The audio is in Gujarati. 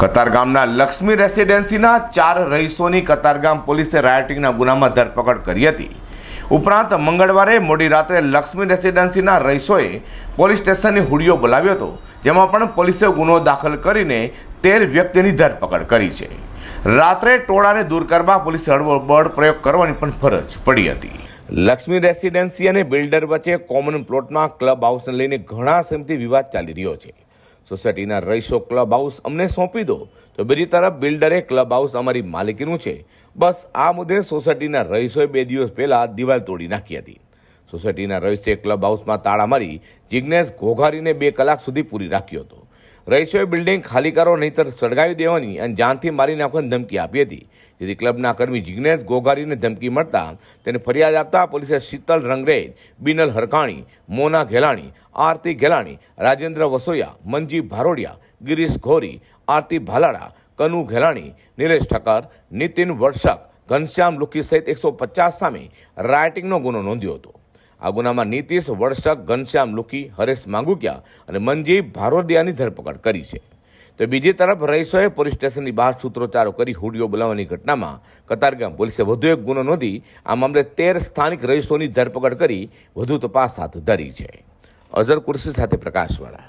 કતારગામના લક્ષ્મી રેસિડેન્સીના ચાર રહીશોની કતારગામ પોલીસે રાયોટિંગના ગુનામાં ધરપકડ કરી હતી. ઉપરાંત મંગળવારે મોડી રાત્રે લક્ષ્મી રેસિડેન્સીના રહીશોએ પોલીસ સ્ટેશનની હુડીઓ બોલાવ્યો હતો, જેમાં પણ પોલીસે ગુનો દાખલ કરીને તેર વ્યક્તિની ધરપકડ કરી છે. રાત્રે ટોળાને દૂર કરવા પોલીસે હળવો બળ પ્રયોગ કરવાની પણ ફરજ પડી હતી. લક્ષ્મી રેસિડેન્સી અને બિલ્ડર વચ્ચે કોમન પ્લોટમાં ક્લબ હાઉસને લઈને ઘણા સમયથી વિવાદ ચાલી રહ્યો છે. સોસાયટીના રહીશો ક્લબ હાઉસ અમને સોંપી દો. તો બીજી તરફ બિલ્ડરે ક્લબ હાઉસ અમારી માલિકીનું છે. બસ આ મુદ્દે સોસાયટીના રહીશોએ બે દિવસ પહેલાં દિવાલ તોડી નાખી હતી. સોસાયટીના રહીશે ક્લબ હાઉસમાં તાળા મારી જિજ્ઞેશ ઘોઘારીને બે કલાક સુધી પૂરી રાખ્યો હતો. રહીશોએ બિલ્ડિંગ ખાલી કરો, નહીતર સળગાવી દેવાની અને જાનથી મારી નાખવાની ધમકી આપી હતી. જેથી ક્લબના કર્મી જિજ્ઞેશ ગોગારીને ધમકી મળતા તેને ફરિયાદ આપતા પોલીસે શીતલ રંગરેજ, બિનલ હરકાણી, મોના ઘેલાણી, આરતી ઘેલાણી, રાજેન્દ્ર વસોયા, મનજી ભારોડિયા, ગિરીશ ઘોરી, આરતી ભાલાડા, કનુ ઘેલાણી, નિલેશ ઠક્કર, નીતિન વર્ષક, ઘનશ્યામ લુખી સહિત એકસો પચાસ સામે રાયટિંગનો ગુનો નોંધ્યો હતો. આ ગુનામાં નીતિશ વર્ષક ઘનશ્યામ લુકી હરેશ માંગુકિયા અને મનજી ભારોદિયાની ધરપકડ કરી છે. તો બીજી તરફ રહીશોએ પોલીસ સ્ટેશનની બહાર સૂત્રોચ્ચારો કરી હુડીઓ બોલાવવાની ઘટનામાં કતારગામ પોલીસે વધુ એક ગુનો નોંધી આ મામલે તેર સ્થાનિક રહીશોની ધરપકડ કરી વધુ તપાસ હાથ ધરી છે. અઝર કુર્સી સાથે પ્રકાશવાળા.